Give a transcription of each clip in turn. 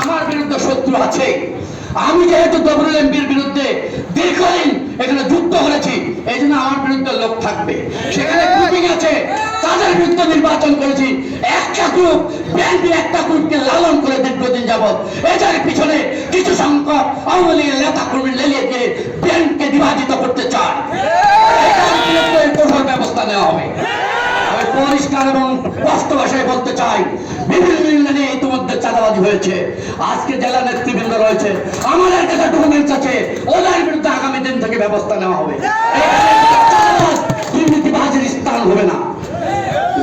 আমার বিরুদ্ধে শত্রু আছে। আমি যেহেতু দবরুল এমপির বিরুদ্ধে দীর্ঘদিন এখানে যুক্ত হয়েছি, এই জন্য আমার বিরুদ্ধে লোক থাকবে। সেখানে গ্রুপিং আছে, তাদের বিরুদ্ধে নির্বাচন করেছি। একটা গ্রুপ বিএনপি একটা গ্রুপকে লালন করে দীর্ঘদিন যাবৎ। এটার পিছনে কিছু সংখ্যক আওয়ামী লীগের নেতা কর্মী লেলিয়ে দিয়ে বিএনপিকে বিভাজিত করতে চায় এটার বিরুদ্ধে কঠোর ব্যবস্থা নেওয়া হবে আমি পরিষ্কার এবং স্পষ্ট ভাষায় বলতে চাই। বিভিন্ন ইউনিয়নে ইতিমধ্যে চাঁদাবাজি হয়েছে। আজকে জেলা নেতৃবৃন্দ রয়েছে। আমাদের কাছে ডকুমেন্টস আছে। ওদের বিরুদ্ধে আগামী দিন থেকে ব্যবস্থা নেওয়া হবে। দুর্নীতিবাজের স্থান হবে না।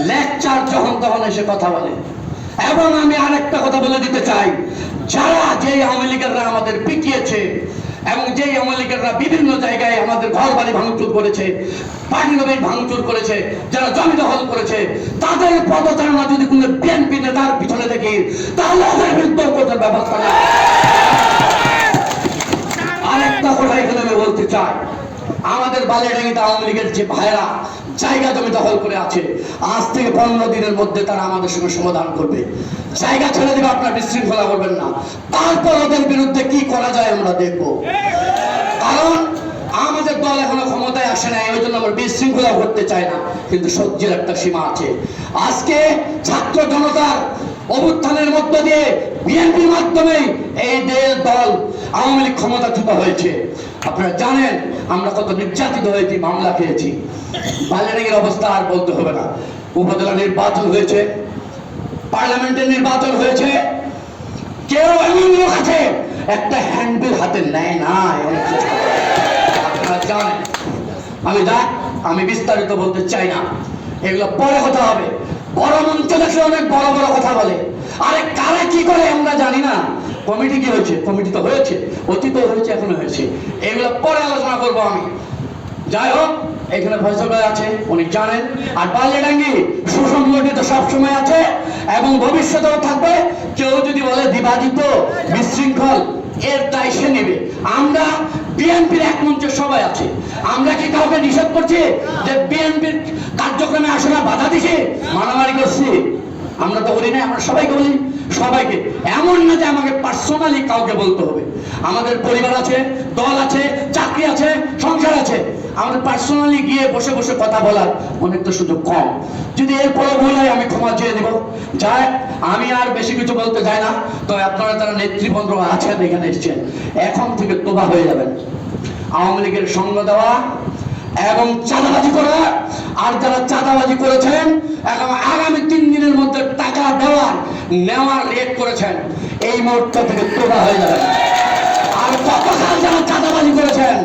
লেকচার যখন তখন এসে কথা বলে। এবং আমি আরেকটা কথা বলে দিতে চাই। যারা যে আওয়ামী লীগেররা আমাদের পিটিয়েছে এবং যে আমলিকেররা বিভিন্ন জায়গায় আমাদের ঘর বাড়ি ভাঙচুর করেছে নবীর ভাঙচুর করেছে, যারা জমি দখল করেছে, তাদের পদচারণা যদি কোনো বিএনপি নেতার পিছনে দেখি, তাহলে ওদের বিরুদ্ধে কঠোর ব্যবস্থা হবে। আরেকটা কথা এখানে আমি বলতে চাই আমাদের বালিয়াডাঙ্গিতে আওয়ামী লীগের যে ভাইরা জায়গা জমি দখল করে আছে। আজ থেকে পনেরো দিনের মধ্যে তারা আমাদের সঙ্গে সমাধান করবে। জায়গা ছেড়ে দেবে আপনার বিশৃঙ্খলা করবেন না। তারপর ওদের বিরুদ্ধে কি করা যায় আমরা দেখব। কারণ আমাদের দল এখনও ক্ষমতায় আসে নাই, ওই জন্য আমরা বিশৃঙ্খলা করতে চাই না। কিন্তু সহ্যের একটা সীমা আছে। আজকে ছাত্র জনতার অভ্যুত্থানের মধ্য দিয়ে বিএনপির মাধ্যমে এই দল আওয়ামী লীগ ক্ষমতাচ্যুত হয়েছে। আপনারা জানেন, আমরা কত নির্যাতিত হয়েছি, মামলা খেয়েছি। বালিয়ানের অবস্থা আর বলতে হবে না। উপজেলা নির্বাচন হয়েছে, পার্লামেন্টের নির্বাচন হয়েছে। কেউ এমন লোক আছে, একটা হ্যান্ডবিল হাতে নেয় না। আপনারা জানেন। আমি দেখ আমি বিস্তারিত বলতে চাই না। এগুলো পরে কথা হবে। বড় মঞ্চ দেখে অনেক বড় বড় কথা বলে। আরে কারা কি করে আমরা জানি না। কমিটি কি হয়েছে? কমিটি তো হয়েছে। অতীত হয়েছে, এখনও হয়েছে। এগুলো পরে আলোচনা করব আমি। যাই হোক, এখানে ফয়সল ভাই আছে, উনি জানেন। আর বাল্যডাঙ্গি সুসংগঠিত সবসময় আছে এবং ভবিষ্যতেও থাকবে। কেউ যদি বলে বিভাজিত বিশৃঙ্খল, এর দায় সে নেবে। আমরা বিএনপির এক মঞ্চে সবাই আছে। আমরা কি কাউকে নিষেধ করছি যে বিএনপির কার্যক্রমে আসলে বাধা দিছে? মারামারি করছি। আমরা তো বলি না আমরা সবাইকে বলি। সবাইকে। এমন না যে আমাকে পার্সোনালি কাউকে বলতে হবে। আমাদের পরিবার আছে, দল আছে, চাকরি আছে, সংসার আছে। আমাদের পার্সোনালি গিয়ে বসে বসে কথা বলার অনেকটা সুযোগ কম। যদি এরপরে ভুল হয়, আমি ক্ষমা চেয়ে দেবো যাই আমি আর বেশি কিছু বলতে চাই না। তবে আপনারা যারা নেতৃবৃন্দ আছেন, এখানে এসছেন, এখন থেকে তোবা হয়ে যাবেন। আওয়ামী লীগের সঙ্গ দেওয়া এবং চাঁদাবাজি করা। আর যারা চাঁদাবাজি করেছেন, এখন আগামী তিন দিনের মধ্যে টাকা নেওয়ার রেট করেছেন, এই মুহূর্ত থেকে তোলা হয়ে যাবে। আর গতকাল যারা চাঁদাবাজি করেছেন,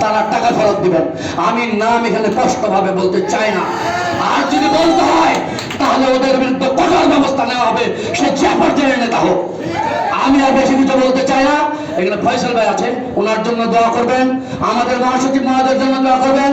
তারা টাকা ফেরত দিবেন। আমি নাম এখানে স্পষ্টভাবে বলতে চাই না। আর যদি বলতে হয়, তাহলে ওদের বিরুদ্ধে কঠোর ব্যবস্থা নেওয়া হবে, সে যে পর্যায়ের নেতা হোক। আমি আর বেশি কিছু বলতে চাই না। এখানে ফয়সাল ভাই আছে, ওনার জন্য দোয়া করবেন, আমাদের মহাসচিব মহাদের জন্য দোয়া করবেন।